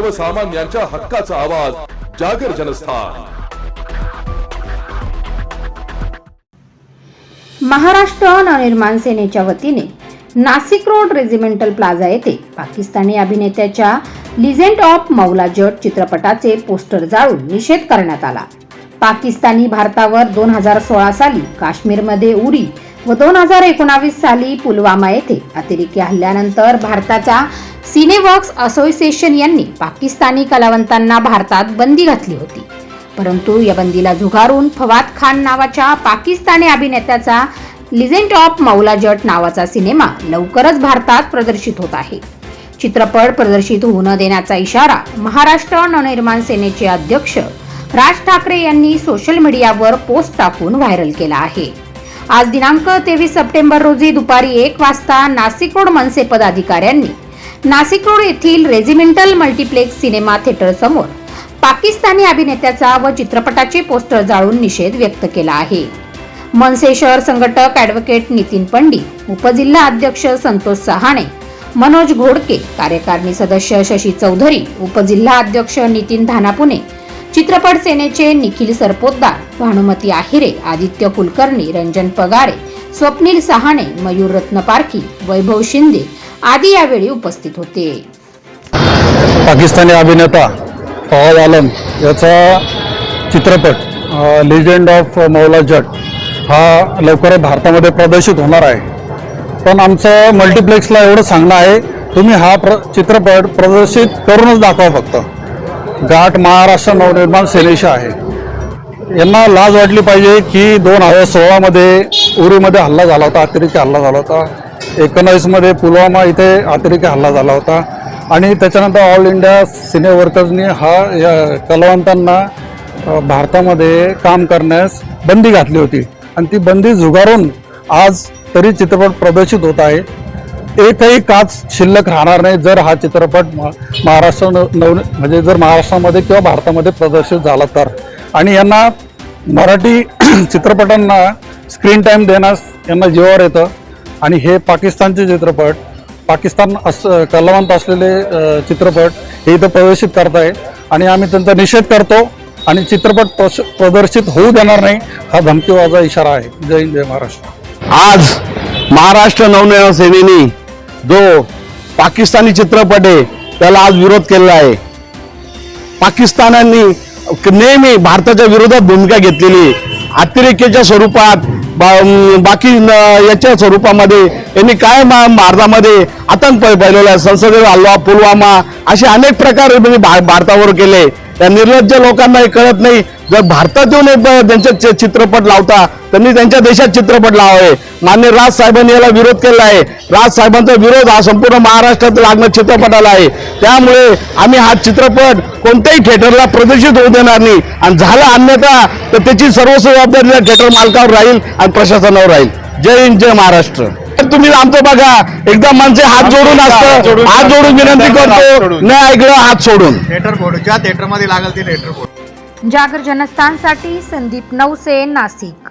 सर्वसामान्यांच्या हक्काचा आवाज जागर जनस्थान. महाराष्ट्र नवनिर्माण सेनेच्या वतीने नाशिक रोड रेजिमेंटल प्लाझा येथे पाकिस्तानी अभिनेत्याच्या लिजेंड ऑफ मौला जट चित्रपटाचे पोस्टर जाळून निषेध करण्यात आला. पाकिस्तानी भारतावर दोन हजार सोळा साली काश्मीरमध्ये उरी व दोन हजार एकोणावीस साली पुलवामा येथे अतिरेकी हल्ल्यानंतर भारताचा सिनेवर्क्स असोसिएशन यांनी पाकिस्तानी कलावंतांना भारतात बंदी घातली होती. परंतु या बंदीला झुगारून फवाद खान नावाच्या पाकिस्तानी अभिनेत्याचा लिजेंड ऑफ मौला जट नावाचा सिनेमा लवकरच भारतात प्रदर्शित होत आहे. चित्रपट प्रदर्शित होऊ न देण्याचा इशारा महाराष्ट्र नवनिर्माण सेनेचे अध्यक्ष राज ठाकरे यांनी सोशल मीडियावर पोस्ट टाकून व्हायरल केला आहे. आज दिनांक तेवीस सप्टेंबर रोजी दुपारी एक वाजता नाशिक रोड मनसे पदाधिकाऱ्यांनी नाशिक रोड येथील रेजिमेंटल मल्टिप्लेक्स सिनेमा थिएटर समोर पाकिस्तानी अभिनेत्याचा व चित्रपटाचे पोस्टर जाळून निषेध व्यक्त केला आहे. मनसे शहर संघटक ॲडव्होकेट नितीन पंडित उपजिल्हा अध्यक्ष संतोष सहाणे मनोज घोडके कार्यकारिणी सदस्य शशी चौधरी उपजिल्हा अध्यक्ष नितीन धानापुणे चित्रपट सेनेचे निखिल सरपोतदार भानुमती आहिरे आदित्य कुलकर्णी रंजन पगारे स्वप्नील सहाणे मयूर रत्नपारखी वैभव शिंदे आदी यावेळी उपस्थित होते. पाकिस्तानी अभिनेता फवाद आलम याचा चित्रपट लिजंड ऑफ मौला जट हा लवकरच भारतामध्ये प्रदर्शित होणार आहे. पण आमचं मल्टिप्लेक्सला एवढं सांगणं आहे तुम्ही हा प्र चित्रपट प्रदर्शित करूनच दाखवा फक्त. गाठ महाराष्ट्र नवनिर्माण सेनेशी आहे. यांना लाज वाटली पाहिजे की दोन हजार सोळामध्ये उरीमध्ये हल्ला झाला होता अतिरिक्त हल्ला झाला होता. एकोणावीसमध्ये पुलवामा इथे अतिरेकी हल्ला झाला होता. आणि त्याच्यानंतर ऑल इंडिया सिने वर्कर्सनी हा या कलावंतांना भारतामध्ये काम करण्यास बंदी घातली होती. आणि ती बंदी झुगारून आज तरी चित्रपट प्रदर्शित होत आहे. एकही काच शिल्लक राहणार नाही जर हा चित्रपट म- महाराष्ट्र न- नव म्हणजे जर महाराष्ट्रामध्ये किंवा भारतामध्ये प्रदर्शित झाला तर. आणि यांना मराठी चित्रपटांना स्क्रीन टाईम देण्यास यांना जीवावर येतं. आणि हे पाकिस्तानचे चित्रपट पाकिस्तान अस कलावंत असलेले चित्रपट हे इथं प्रदर्शित करताय. आणि आम्ही त्यांचा निषेध करतो आणि चित्रपट प्रश- प्रदर्शित होऊ देणार नाही हा धमकीवाजा इशारा आहे. जय हिंद जय महाराष्ट्र. आज महाराष्ट्र नवनिर्माण सेनेने जो पाकिस्तानी चित्रपट आहे त्याला आज विरोध केलेला आहे. पाकिस्तानांनी नेहमी भारताच्या विरोधात भूमिका घेतलेली अतिरेकेच्या स्वरूपात बा- बाकी याच्या स्वरूपामध्ये यांनी काय मा- भारतामध्ये आतंक पाहिलेला फैलवला आहे संसदेवर हल्ला पुलवामा असे अनेक प्रकार म्हणजे भा- भारतावर केले. त्या निर्लज्ज लोकांनाही कळत नाही जर भारतात येऊन त्यांचे चित्रपट लावता त्यांनी त्यांच्या देशात चित्रपट लावावे. मान्य राज साहेबांनी याला विरोध केला आहे. राज साहेबांचा विरोध हा संपूर्ण महाराष्ट्रात लागणार चित्रपटाला आहे. त्यामुळे आम्ही हा चित्रपट कोणत्याही थिएटरला प्रदर्शित होऊ देणार नाही. आणि झालं अन्यथा तर त्याची सर्वस्व जबाबदारी त्या थिएटर मालकावर राहील आणि प्रशासनावर राहील. जय हिंद जय महाराष्ट्र. तुम्ही आमचं बघा. एकदम माणसे हात जोडून असतं. हात जोडून विनंती करतो. न ऐकलं हात सोडून. थिएटर बोर्ड ज्या थिएटरमध्ये लागेल ते थिएटर बोर्ड जागर जनस्थानसाठी संदीप नवसे नाशिक.